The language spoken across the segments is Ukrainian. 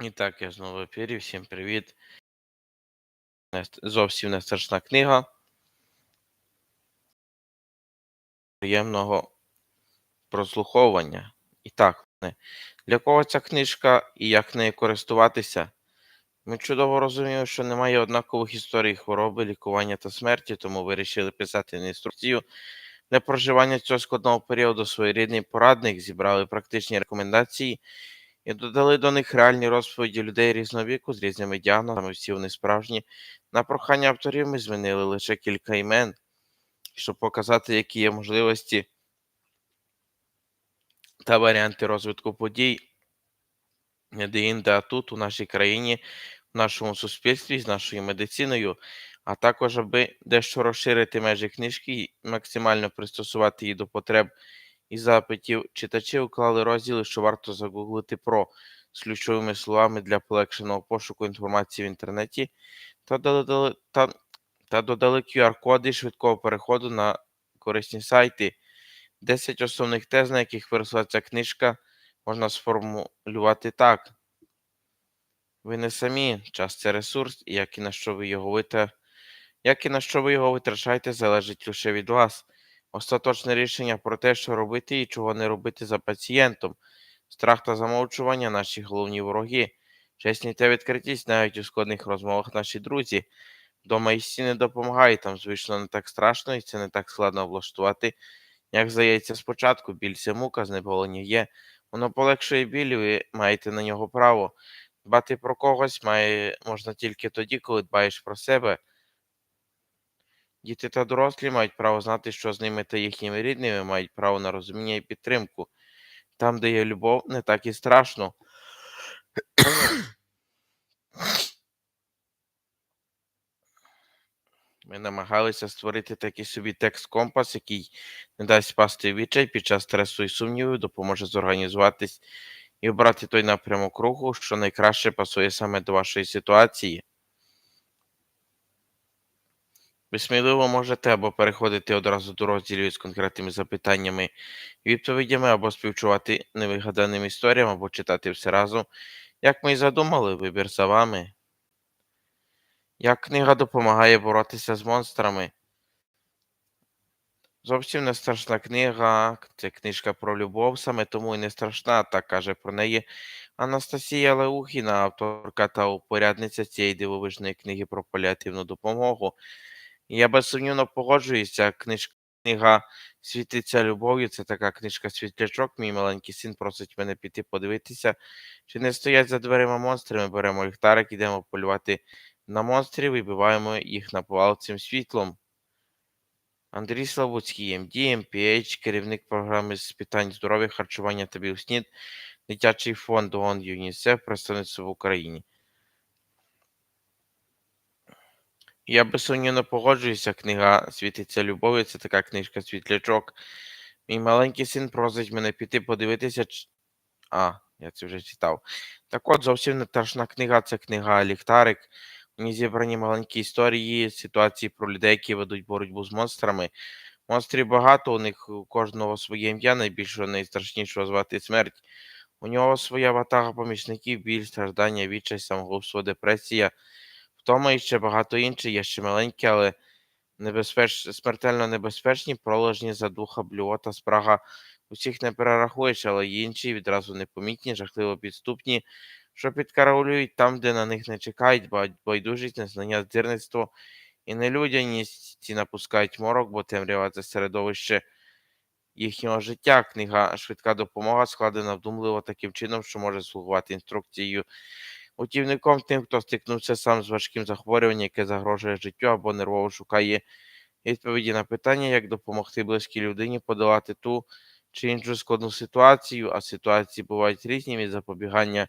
І так, я знову в ефірі. Всім привіт. Зовсім не страшна книга. Приємного прослуховування. І так, для кого ця книжка і як нею користуватися? Ми чудово розуміємо, що немає однакових історій хвороби, лікування та смерті, тому вирішили писати інструкцію для проживання цього складного періоду своєрідний порадник, зібрали практичні рекомендації і додали до них реальні розповіді людей різного віку з різними діагнозами, всі вони справжні. На прохання авторів ми змінили лише кілька імен, щоб показати, які є можливості та варіанти розвитку подій. Не де-інде, а тут, у нашій країні, в нашому суспільстві, з нашою медициною, а також аби дещо розширити межі книжки і максимально пристосувати її до потреб і запитів, читачі уклали розділи, що варто загуглити про з ключовими словами для полегшеного пошуку інформації в інтернеті та додали, та, та додали QR-коди швидкого переходу на корисні сайти. 10 основних тез, на яких виросла книжка, можна сформулювати так. Ви не самі, час це ресурс, і як і на що ви його витра... як і на що ви його витрачаєте, залежить лише від вас. Остаточне рішення про те, що робити і чого не робити за пацієнтом. Страх та замовчування наші головні вороги. Чесність та відкритість навіть у складних розмовах наші друзі. Дома і стіни допомагає, там, звично, не так страшно, і це не так складно облаштувати. Як здається, спочатку біль це мука, знеболення є. Воно полегшує біль, і ви маєте на нього право. Дбати про когось має можна тільки тоді, коли дбаєш про себе. Діти та дорослі мають право знати, що з ними та їхніми рідними мають право на розуміння і підтримку. Там, де є любов, не так і страшно. Ми намагалися створити такий собі текст-компас, який не дасть спасти відчай під час стресу і сумнівів, допоможе зорганізуватись і обрати той напрямок руху, що найкраще пасує саме до вашої ситуації. Ви сміливо можете або переходити одразу до розділів з конкретними запитаннями і відповідями, або співчувати невигаданим історіям, або читати все разом. Як ми і задумали, вибір за вами. Як книга допомагає боротися з монстрами? Зовсім не страшна книга, це книжка про любов, саме тому і не страшна, так каже про неї Анастасія Леухіна, авторка та упорядниця цієї дивовижної книги про паліативну допомогу. Я безсумнівно погоджуюся, книжка книга світиться любов'ю. Це така книжка світлячок. Мій маленький син просить мене піти подивитися, чи не стоять за дверима монстри. Ми беремо ліхтарик, ідемо полювати на монстрів і вбиваємо їх напалцем світлом. Андрій Славутський, МД, МПH, керівник програми з питань здоров'я, харчування та біоснід, дитячий фонд ООН ЮНІСЕФ, представництво в Україні. Я безсумнівно погоджуюся, книга світиться любов'ю, це така книжка світлячок. Мій маленький син просить мене піти подивитися. ч- А, я це вже читав. Так от, зовсім не страшна книга, це книга Ліхтарик. У ній зібрані маленькі історії, ситуації про людей, які ведуть боротьбу з монстрами. Монстрів багато, у них у кожного своє ім'я, найбільшого, найстрашнішого звати смерть. У нього своя ватага помічників, біль, страждання, відчай, самогубство, депресія, втома і ще багато інших, є ще маленькі, але небезпеч... смертельно небезпечні, проложні задуха, блювота, спрага. Усіх не перерахуєш, але інші відразу непомітні, жахливо підступні, що підкараулюють там, де на них не чекають, байдужість, незнання, здирництво і нелюдяність ці напускають морок, бо темрява це середовище їхнього життя. Книга Швидка допомога складена вдумливо таким чином, що може слугувати інструкцією утівником тим, хто стикнувся сам з важким захворюванням, яке загрожує життю або нервово шукає відповіді на питання, як допомогти близькій людині подолати ту чи іншу складну ситуацію, а ситуації бувають різні від запобігання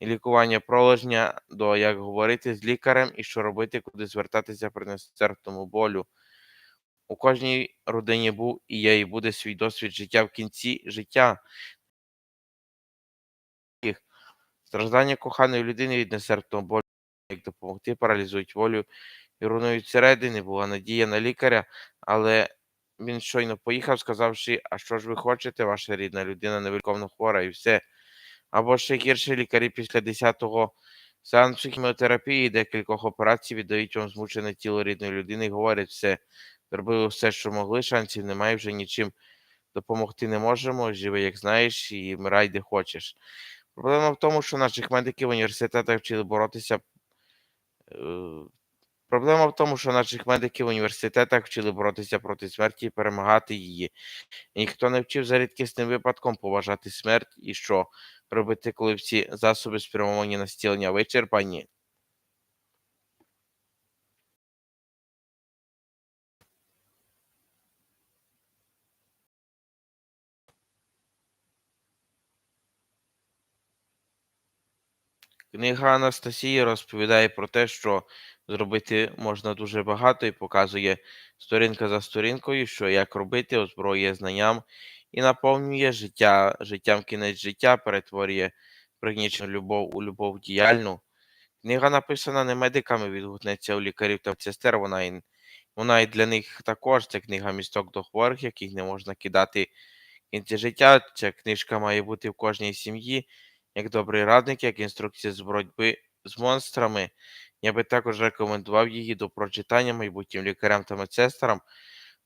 і лікування проложення до як говорити з лікарем і що робити, куди звертатися при нестерпному болю. У кожній родині був і є, і буде свій досвід життя в кінці життя. Страждання коханої людини від нестерпного болю, як допомогти, паралізують волю і руйнують середини. Була надія на лікаря, але він щойно поїхав, сказавши, а що ж ви хочете, ваша рідна людина невеликовно хвора, і все. Або ще гірше лікарі після 10-го сеансу хіміотерапії декількох операцій віддають вам змучене тіло рідної людини і говорять все. Зробили все, що могли, шансів немає, вже нічим допомогти не можемо. Живи, як знаєш, і вмирай, де хочеш. Проблема в тому, що наших медиків в університетах вчили боротися. е, Проблема в тому, що наших медиків в університетах вчили боротися проти смерті і перемагати її. Ніхто не вчив за рідкісним випадком поважати смерть і що робити, коли всі засоби спрямовані на стілення вичерпані. Книга Анастасії розповідає про те, що зробити можна дуже багато і показує сторінка за сторінкою, що як робити, озброює знанням і наповнює життя життям кінець життя, перетворює пригнічену любов у любов діяльну. Книга написана не медиками, відгукнеться у лікарів та сестер. Вона і, вона і для них також це книга місток до хворих, яких не можна кидати в кінці життя. Ця книжка має бути в кожній сім'ї як добрий радник, як інструкція з боротьби з монстрами. Я би також рекомендував її до прочитання майбутнім лікарям та медсестрам.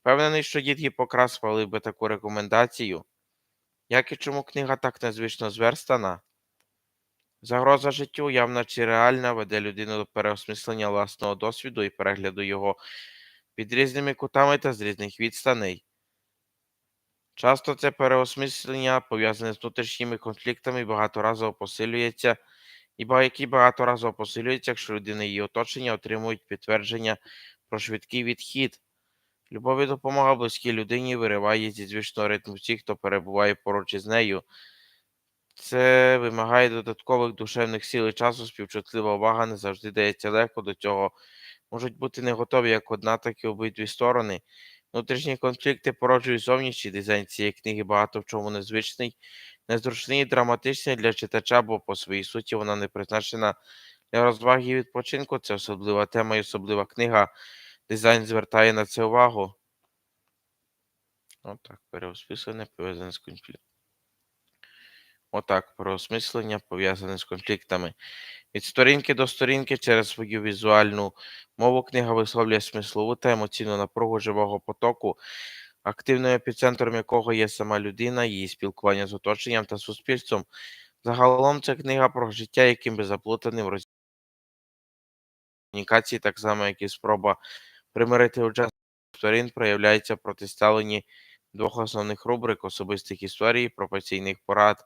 Впевнений, що дід Гіппократ схвалив би таку рекомендацію. Як і чому книга так незвично зверстана? Загроза життю, явна чи реальна, веде людину до переосмислення власного досвіду і перегляду його під різними кутами та з різних відстаней. Часто це переосмислення пов'язане з внутрішніми конфліктами і багаторазово посилюється, і які багаторазово посилюються, якщо людина і її оточення отримують підтвердження про швидкий відхід. Любов і допомога близькій людині вириває зі звичного ритму всіх, хто перебуває поруч із нею. Це вимагає додаткових душевних сил і часу, співчутлива увага не завжди дається легко. До цього можуть бути не готові як одна, так і обидві сторони. Внутрішні конфлікти породжують зовнішній дизайн цієї книги багато в чому незвичний, незручний і драматичний для читача, бо по своїй суті вона не призначена для розваги і відпочинку. Це особлива тема і особлива книга. Дизайн звертає на це увагу. Отак, переосписане пов'язане з конфліктом. Отак, переосмислення пов'язане з конфліктами. Від сторінки до сторінки через свою візуальну мову книга висловлює смислову та емоційну напругу живого потоку, активним епіцентром якого є сама людина, її спілкування з оточенням та суспільством. Загалом це книга про життя, яким би заплутаним в комунікації, так само, як і спроба примирити учасників сторін, проявляється в протиставленні двох основних рубрик особистих історій професійних порад.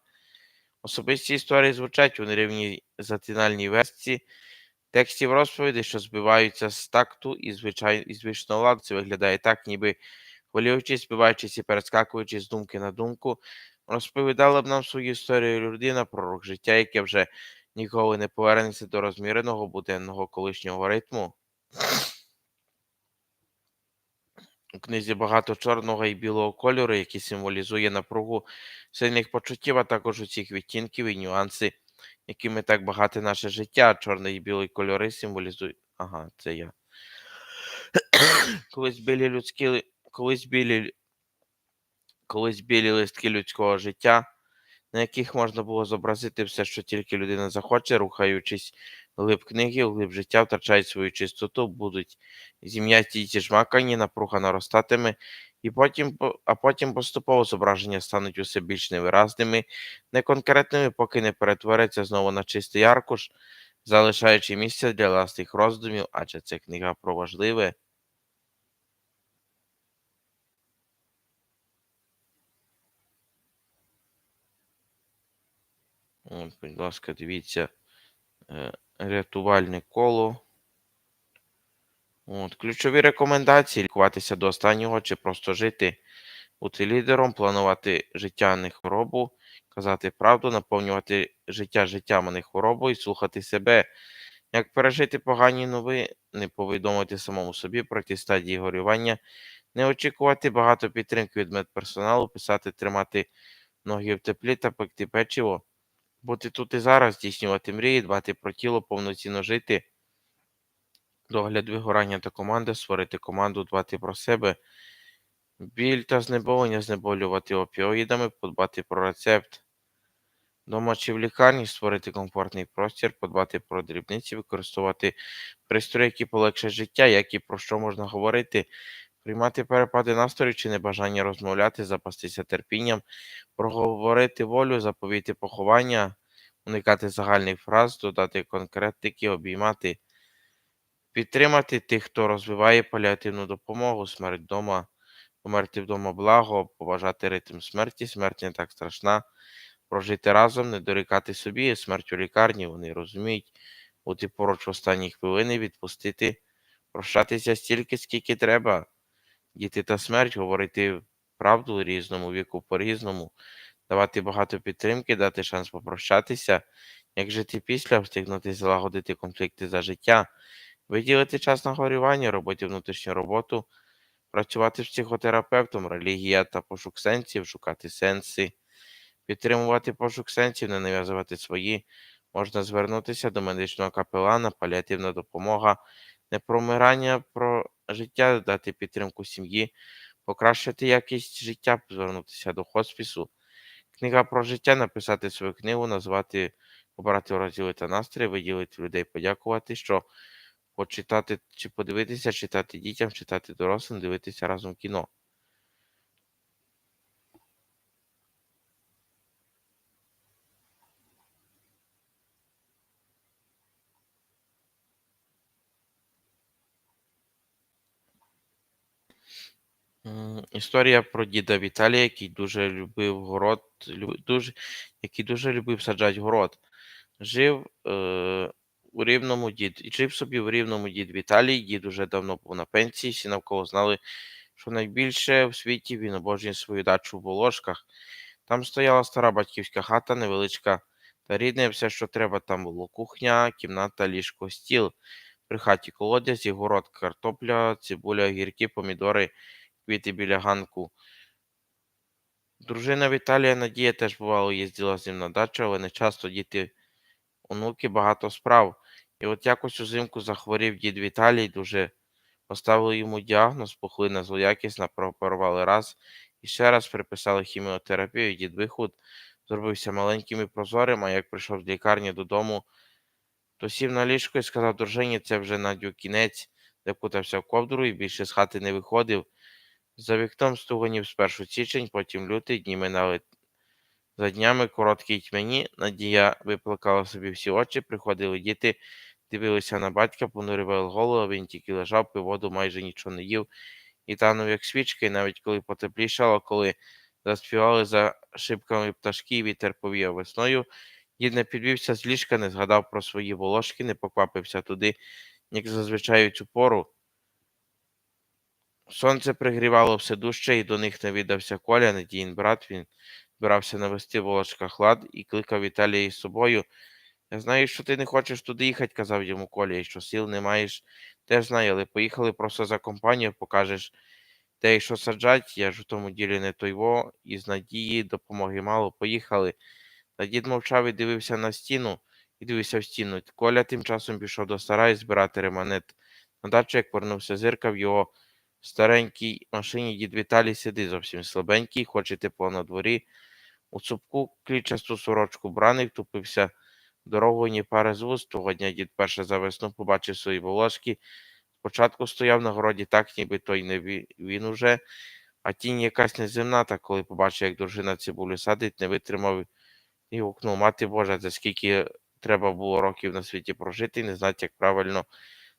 Особисті історії звучать у нерівній затинальній версії текстів розповідей, що збиваються з такту і звичай, і звичного ладу. Це виглядає так, ніби хвилюючись, збиваючись і перескакуючи з думки на думку, розповідала б нам свою історію людина про рух життя, яке вже ніколи не повернеться до розміреного буденного колишнього ритму. У книзі багато чорного і білого кольору, які символізує напругу сильних почуттів, а також усіх відтінків і нюанси, якими так багате наше життя. Чорний і білий кольори символізують. Ага, це я. колись білі людські колись білі колись білі листки людського життя, на яких можна було зобразити все, що тільки людина захоче, рухаючись глиб книги, глиб життя, втрачають свою чистоту, будуть зім'яті й зіжмакані, напруга наростатиме, і потім, а потім поступово зображення стануть усе більш невиразними, неконкретними, поки не перетворяться знову на чистий аркуш, залишаючи місце для власних роздумів, адже це книга про важливе. Будь ласка, дивіться е, рятувальне коло. От, ключові рекомендації: лікуватися до останнього чи просто жити, бути лідером, планувати життя, не хворобу, казати правду, наповнювати життя життям, а не хворобою, слухати себе. Як пережити погані новини, не повідомити самому собі про ті стадії горювання, не очікувати багато підтримки від медперсоналу, писати, тримати ноги в теплі та пекти печиво, бути тут і зараз, здійснювати мрії, дбати про тіло, повноцінно жити, догляд вигорання та команди, створити команду, дбати про себе, біль та знеболення, знеболювати опіоїдами, подбати про рецепт, Дома чи в лікарні створити комфортний простір, подбати про дрібниці, використовувати пристрої, які полегшать життя, як і про що можна говорити, приймати перепади настрою чи небажання розмовляти, запастися терпінням, проговорити волю, заповіти поховання, уникати загальних фраз, додати конкретики, обіймати, підтримати тих, хто розвиває паліативну допомогу, смерть вдома, померти вдома благо, поважати ритм смерті, смерть не так страшна, прожити разом, не дорікати собі, смерть у лікарні, вони розуміють, бути поруч в останні хвилини, відпустити, прощатися стільки, скільки треба. Діти та смерть говорити правду різному віку по-різному, давати багато підтримки, дати шанс попрощатися, як жити після, встигнути залагодити конфлікти за життя, виділити час на горювання, робити внутрішню роботу, працювати з психотерапевтом, релігія та пошук сенсів, шукати сенси, підтримувати пошук сенсів, не нав'язувати свої, можна звернутися до медичного капелана, паліативна допомога, не про вмирання, про життя, дати підтримку сім'ї, покращити якість життя, звернутися до хоспісу. Книга про життя, написати свою книгу, назвати, обрати розділи та настрій, виділити людей, подякувати, що почитати чи подивитися, читати дітям, читати дорослим, дивитися разом кіно. Історія про діда Віталія, який дуже любив город, дуже, який дуже любив саджати город. Жив е, у рівному дід, жив собі в рівному дід Віталій. Дід уже давно був на пенсії, всі навколо знали, що найбільше в світі він обожнює свою дачу в Волошках. Там стояла стара батьківська хата, невеличка та рідна, все, що треба. Там було кухня, кімната, ліжко, стіл. При хаті колодязь, і город, картопля, цибуля, огірки, помідори, квіти біля ганку. Дружина Віталія Надія теж бувало їздила з ним на дачу, але не часто діти, онуки, багато справ. І от якось узимку захворів дід Віталій дуже. Поставили йому діагноз, пухлина злоякісна, прооперували раз і ще раз приписали хіміотерапію. Дід виход зробився маленьким і прозорим, а як прийшов з лікарні додому, то сів на ліжко і сказав дружині, це вже Надю кінець, закутався в ковдру і більше з хати не виходив. За вікном стуганів спершу січень, потім лютий, дні минали за днями, короткі й тьмяні. Надія виплакала собі всі очі, приходили діти, дивилися на батька, понурювали голову, він тільки лежав, пив воду, майже нічого не їв, і танув, як свічка, і навіть коли потеплішало, коли заспівали за шибками пташки, вітер повіяв весною, дід не підвівся з ліжка, не згадав про свої волошки, не поквапився туди, як зазвичай у цю пору. Сонце пригрівало все дужче, і до них навідався Коля, Надіїн брат. Він збирався навести в волошках лад і кликав Віталія із собою. Я знаю, що ти не хочеш туди їхати, казав йому Коля, і що сил не маєш. Теж знаю, але поїхали просто за компанію, покажеш, де і що саджать. Я ж у тому ділі не той во, і з надії допомоги мало. Поїхали. Та дід мовчав і дивився на стіну, і дивився в стіну. Коля тим часом пішов до сараю збирати реманет. На дачу, як повернувся зирка в його старенькій машині дід Віталій сидить зовсім слабенький, хоче тепло на дворі. У цупку клічасту сорочку браний втупився дорогою ні пари з вуст. Того дня дід перше за весну побачив свої волошки. Спочатку стояв на городі так, ніби той не він уже, а тінь якась неземна, та коли побачив, як дружина цибулю садить, не витримав і гукнув Мати Божа, за скільки треба було років на світі прожити, не знати, як правильно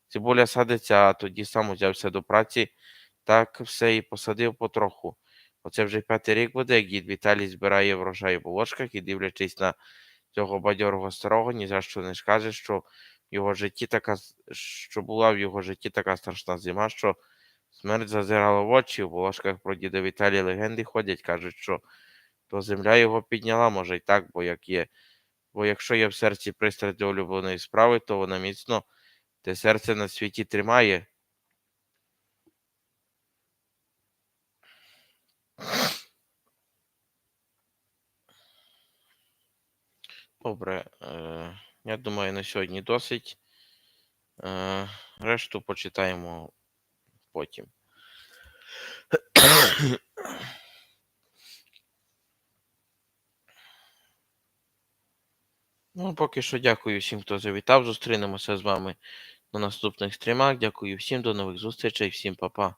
цибуля садиться, а тоді сам узявся до праці, так все і посадив потроху. Оце вже п'ятий рік буде, як дід Віталій збирає врожай в ложках і, дивлячись на цього бадьорого старого, ні за що не скаже, що в його житті така, що була в його житті така страшна зима, що смерть зазирала в очі. В ложках про діда Віталія легенди ходять, кажуть, що то земля його підняла, може й так, бо як є. Бо якщо є в серці пристрасть до улюбленої справи, то вона міцно те серце на світі тримає. Добре, е, я думаю, на сьогодні досить. Е, решту почитаємо потім. Ну, поки що дякую всім, хто завітав. Зустрінемося з вами на наступних стрімах. Дякую всім, до нових зустрічей, всім па-па.